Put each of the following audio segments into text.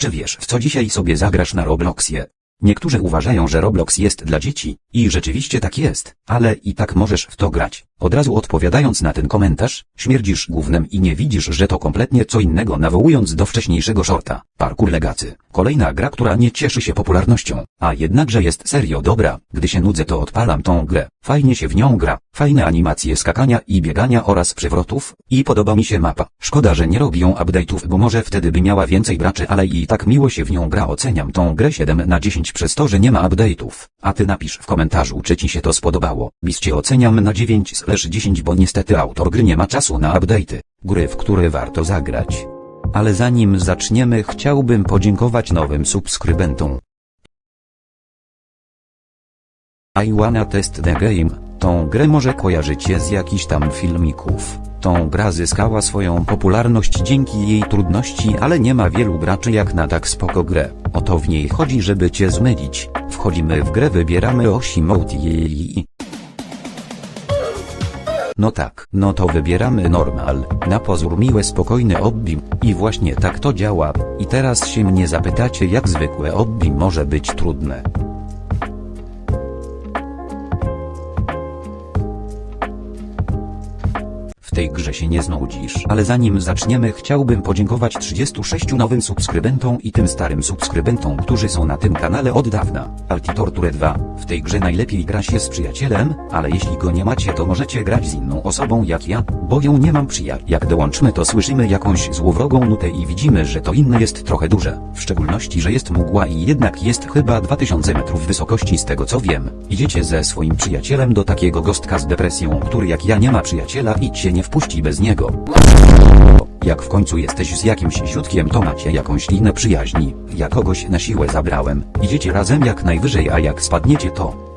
Czy wiesz w co dzisiaj sobie zagrasz na Robloxie? Niektórzy uważają, że Roblox jest dla dzieci, i rzeczywiście tak jest, ale i tak możesz w to grać. Od razu odpowiadając na ten komentarz, śmierdzisz gównem i nie widzisz, że to kompletnie co innego nawołując do wcześniejszego shorta. Parkour Legacy. Kolejna gra, która nie cieszy się popularnością, a jednakże jest serio dobra. Gdy się nudzę to odpalam tą grę. Fajnie się w nią gra, fajne animacje skakania i biegania oraz przewrotów, i podoba mi się mapa. Szkoda, że nie robią update'ów, bo może wtedy by miała więcej graczy, ale i tak miło się w nią gra. Oceniam tą grę 7 na 10 przez to, że nie ma update'ów. A ty napisz w komentarzu, czy ci się to spodobało. Biscie oceniam na 9 slash 10, bo niestety autor gry nie ma czasu na update'y. Gry, w które warto zagrać. Ale zanim zaczniemy chciałbym podziękować nowym subskrybentom. I wanna test the game. Tą grę może kojarzycie z jakichś tam filmików. Tą gra zyskała swoją popularność dzięki jej trudności, ale nie ma wielu graczy jak na tak spoko grę. O to w niej chodzi, żeby cię zmylić. Wchodzimy w grę, wybieramy osi mode jej. No tak, no to wybieramy normal, na pozór miłe spokojny obbim, i właśnie tak to działa, i teraz się mnie zapytacie jak zwykłe obbim może być trudne. Tej grze się nie znudzisz. Ale zanim zaczniemy chciałbym podziękować 36 nowym subskrybentom i tym starym subskrybentom, którzy są na tym kanale od dawna. Altitorture 2. W tej grze najlepiej gra się z przyjacielem, ale jeśli go nie macie to możecie grać z inną osobą jak ja, bo ją nie mam przyjaciół. Jak dołączmy to słyszymy jakąś złowrogą nutę i widzimy, że to inne jest trochę duże. W szczególności, że jest mgła i jednak jest chyba 2000 metrów wysokości z tego co wiem. Idziecie ze swoim przyjacielem do takiego gostka z depresją, który jak ja nie ma przyjaciela i cię nie wpuści bez niego. Jak w końcu jesteś z jakimś siutkiem to macie jakąś linę przyjaźni. Ja kogoś na siłę zabrałem. Idziecie razem jak najwyżej, a jak spadniecie to...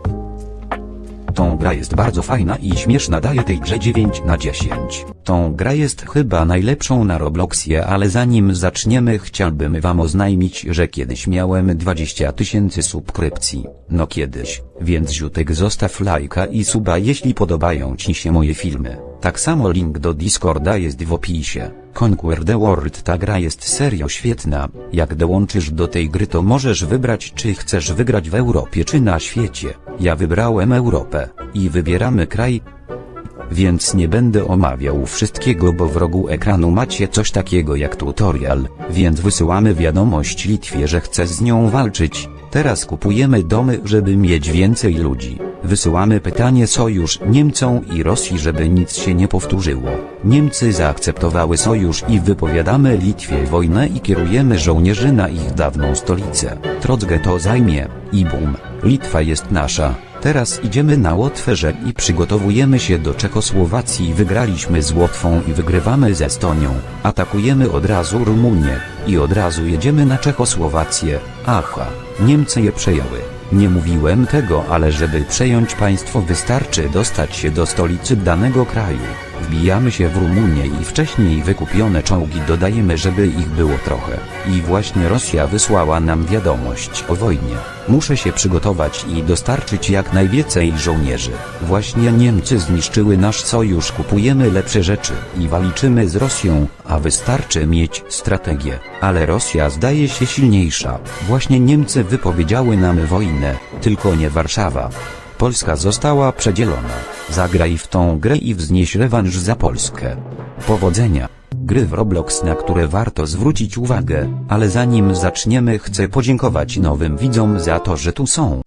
Tą gra jest bardzo fajna i śmieszna daje tej grze 9 na 10. Tą gra jest chyba najlepszą na Robloxie, ale zanim zaczniemy chciałbym wam oznajmić, że kiedyś miałem 20 tysięcy subskrypcji. No kiedyś, więc ziutek zostaw lajka i suba jeśli podobają ci się moje filmy. Tak samo link do Discorda jest w opisie. Conquer the World ta gra jest serio świetna. Jak dołączysz do tej gry to możesz wybrać czy chcesz wygrać w Europie czy na świecie. Ja wybrałem Europę. I wybieramy kraj. Więc nie będę omawiał wszystkiego, bo w rogu ekranu macie coś takiego jak tutorial, więc wysyłamy wiadomość Litwie, że chce z nią walczyć. Teraz kupujemy domy, żeby mieć więcej ludzi. Wysyłamy pytanie sojusz Niemcom i Rosji, żeby nic się nie powtórzyło. Niemcy zaakceptowały sojusz i wypowiadamy Litwie wojnę i kierujemy żołnierzy na ich dawną stolicę. Trockę to zajmie. I bum. Litwa jest nasza. Teraz idziemy na Łotwę i przygotowujemy się do Czechosłowacji. Wygraliśmy z Łotwą i wygrywamy z Estonią. Atakujemy od razu Rumunię. I od razu jedziemy na Czechosłowację. Aha, Niemcy je przejęły. Nie mówiłem tego, ale żeby przejąć państwo wystarczy dostać się do stolicy danego kraju. Wbijamy się w Rumunię i wcześniej wykupione czołgi dodajemy, żeby ich było trochę. I właśnie Rosja wysłała nam wiadomość o wojnie. Muszę się przygotować i dostarczyć jak najwięcej żołnierzy. Właśnie Niemcy zniszczyły nasz sojusz, kupujemy lepsze rzeczy i walczymy z Rosją, a wystarczy mieć strategię. Ale Rosja zdaje się silniejsza. Właśnie Niemcy wypowiedziały nam wojnę, tylko nie Warszawa. Polska została przedzielona. Zagraj w tą grę i wznieś rewanż za Polskę. Powodzenia. Gry w Roblox, na które warto zwrócić uwagę, ale zanim zaczniemy chcę podziękować nowym widzom za to, że tu są.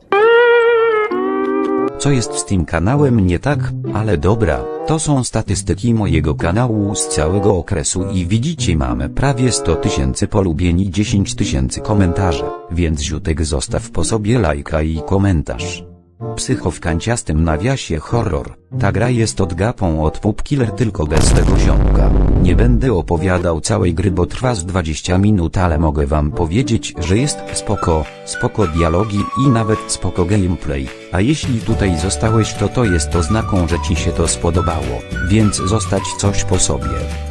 Co jest z tym kanałem nie tak, ale dobra, to są statystyki mojego kanału z całego okresu i widzicie mamy prawie 100 tysięcy polubień i 10 tysięcy komentarzy, więc ziutek zostaw po sobie lajka i komentarz. Psycho w kanciastym nawiasie horror. Ta gra jest od gapą od Pupkiller tylko bez tego ziomka. Nie będę opowiadał całej gry, bo trwa z 20 minut, ale mogę wam powiedzieć, że jest spoko, spoko dialogi i nawet spoko gameplay. A jeśli tutaj zostałeś to to jest oznaką, że ci się to spodobało, więc zostać coś po sobie.